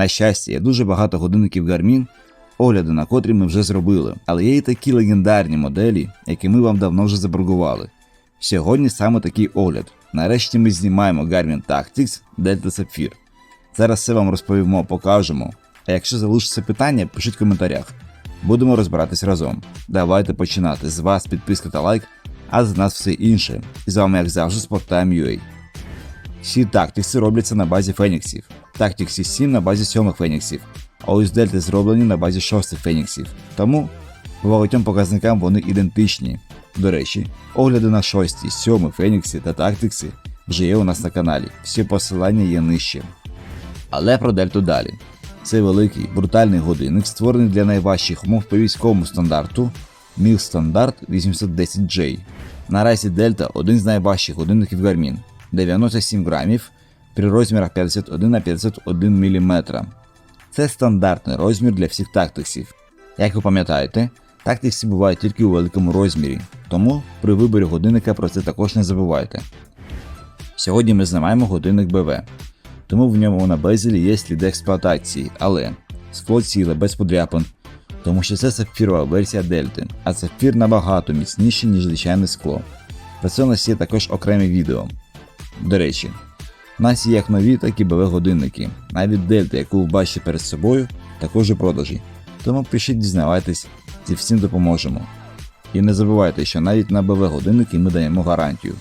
На щастя, є дуже багато годинників Garmin, огляди на котрі ми вже зробили, але є і такі легендарні моделі, які ми вам давно вже заборгували. Сьогодні саме такий огляд. Нарешті ми знімаємо Garmin Tactics Delta Sapphire. Зараз все вам розповімо, покажемо. А якщо залишиться питання, пишіть в коментарях. Будемо розбиратись разом. Давайте починати. З вас підписка та лайк, а з нас все інше. І з вами, як завжди, Sporttime.ua. Всі тактикси робляться на базі феніксів. Tactics 7 на базі 7 феніксів, а ось дельти зроблені на базі 6 феніксів. Тому по багатьом показникам вони ідентичні. До речі, огляди на 6, 7 феніксі та тактикси вже є у нас на каналі. Всі посилання є нижче. Але про дельту далі. Це великий брутальний годинник, створений для найважчих умов по військовому стандарту Міл Стандарт 810J. Наразі Дельта один з найважчих годинників Garmin 97 грамів при розмірах 51 на 51 мм. Це стандартний розмір для всіх тактиксів. Як ви пам'ятаєте, тактикси бувають тільки у великому розмірі, тому при виборі годинника про це також не забувайте. Сьогодні ми знімаємо годинник БВ, тому в ньому на безелі є сліди експлуатації, але скло ціле без подряпин, тому що це сапфірова версія Дельти, а сапфір набагато міцніший, ніж звичайне скло. Про це у нас є також окреме відео. До речі, у нас є як нові, так і БВ годинники. Навіть Дельта, яку ви бачите перед собою, також у продажі. Тому пишіть, дізнавайтесь, зі всім допоможемо. І не забувайте, що навіть на БВ годинники ми даємо гарантію.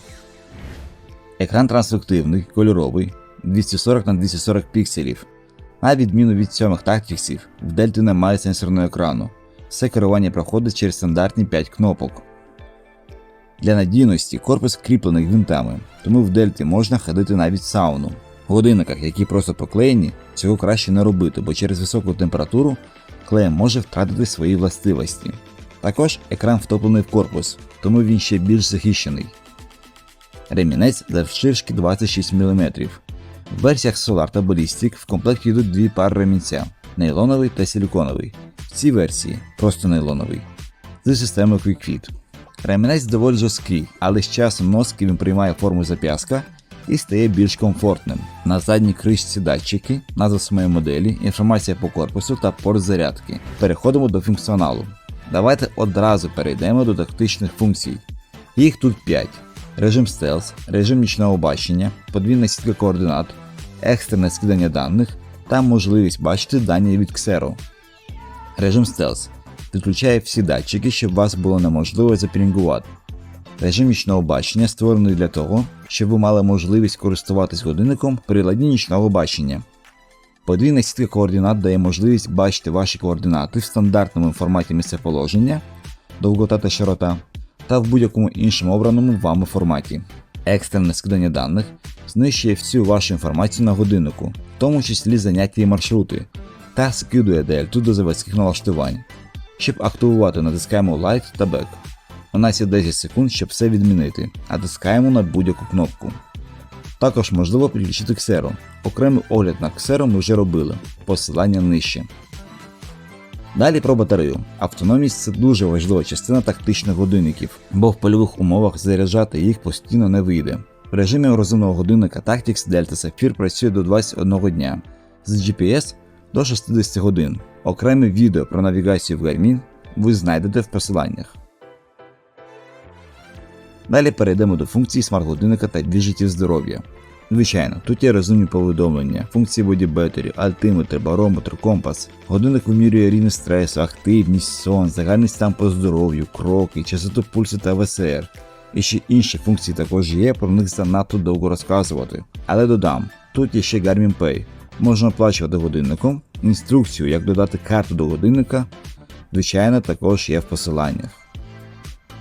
Екран трансфективний, кольоровий, 240 на 240 пікселів. На відміну від сьомих тактиксів, в Дельті немає сенсорного екрану. Все керування проходить через стандартні 5 кнопок. Для надійності корпус кріплений гвинтами, тому в дельті можна ходити навіть в сауну. В годинниках, які просто проклеєні, цього краще не робити, бо через високу температуру клей може втратити свої властивості. Також екран втоплений в корпус, тому він ще більш захищений. Ремінець завширшки 26 мм. В версіях Solar та Ballistic в комплекті йдуть дві пари ремінця нейлоновий та силіконовий. В цій версії просто нейлоновий. З системою QuickFit. Ремінець доволі жорсткий, але з часом носки він приймає форму зап'яска і стає більш комфортним. На задній кришці датчики, назва самої моделі, інформація по корпусу та порт зарядки. Переходимо до функціоналу. Давайте одразу перейдемо до тактичних функцій. Їх тут 5. Режим стелс, режим нічного бачення, подвійна сітка координат, екстрене скидання даних та можливість бачити дані від Xero. Режим стелс відключає всі датчики, щоб вас було неможливо запілінгувати. Режим нічного бачення створений для того, щоб ви мали можливість користуватись годинником при ладі нічного бачення. Подвійна сітка координат дає можливість бачити ваші координати в стандартному форматі місцеположення, довгота та широта, та в будь-якому іншому обраному вами форматі. Екстрене скидання даних знищує всю вашу інформацію на годиннику, в тому числі заняття і маршрути, та скидує дельту до заводських налаштувань. Щоб активувати, натискаємо Light та Back. У нас є 10 секунд, щоб все відмінити, натискаємо на будь-яку кнопку. Також можливо підключити Xero. Окремий огляд на Xero ми вже робили, посилання нижче. Далі про батарею. Автономність це дуже важлива частина тактичних годинників, бо в польових умовах заряджати їх постійно не вийде. В режимі розумного годинника Tactics Delta Sapphire працює до 21 дня, з GPS до 60 годин. Окреме відео про навігацію в Garmin ви знайдете в посиланнях. Далі перейдемо до функції смарт-годинника та віджиттів здоров'я. Звичайно, тут є розумні повідомлення, функції бодібетерів, альтиметр, барометр, компас. Годинник вимірює рівень стресу, активність, сон, загальний стан по здоров'ю, кроки, частоту пульсу та ВСР. І ще інші функції також є, про них занадто довго розказувати. Але додам, тут є ще Garmin Pay. Можна оплачувати годинником, інструкцію, як додати карту до годинника, звичайно, також є в посиланнях.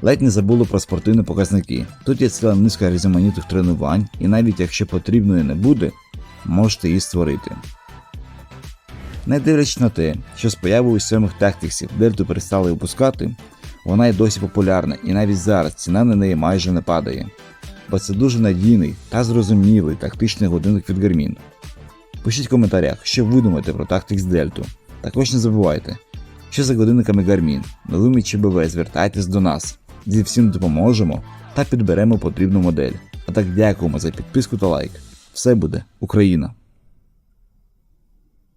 Ледь не забули про спортивні показники. Тут є ціла низка різноманітних тренувань, і навіть якщо потрібної не буде, можете її створити. Не дивлячись на те, що з появою сьомих тактиксів дельту перестали випускати, вона й досі популярна, і навіть зараз ціна на неї майже не падає. Бо це дуже надійний та зрозумілий тактичний годинник від Garmin. Пишіть в коментарях, що ви думаєте про Tactics Delta. Також не забувайте, що за годинниками Garmin, новими ЧБВ звертайтесь до нас. Зі всім допоможемо та підберемо потрібну модель. А так дякуємо за підписку та лайк. Все буде Україна!